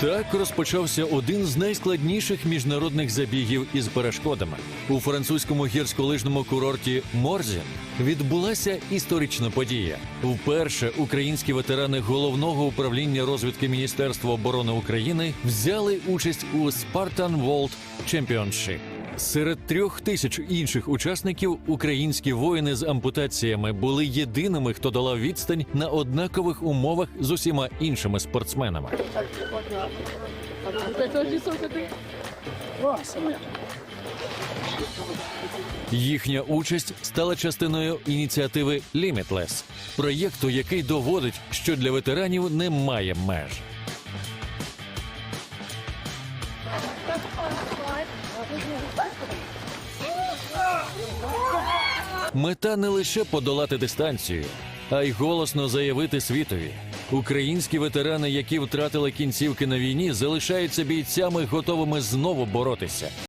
Так розпочався один з найскладніших міжнародних забігів із перешкодами. У французькому гірськолижному курорті Морзін відбулася історична подія. Вперше українські ветерани головного управління розвідки Міністерства оборони України взяли участь у Spartan World Championship. Серед трьох тисяч інших учасників українські воїни з ампутаціями були єдиними, хто долав відстань на однакових умовах з усіма іншими спортсменами. Їхня участь стала частиною ініціативи Limitless, проєкту, який доводить, що для ветеранів немає меж. Мета не лише подолати дистанцію, а й голосно заявити світові. Українські ветерани, які втратили кінцівки на війні, залишаються бійцями, готовими знову боротися.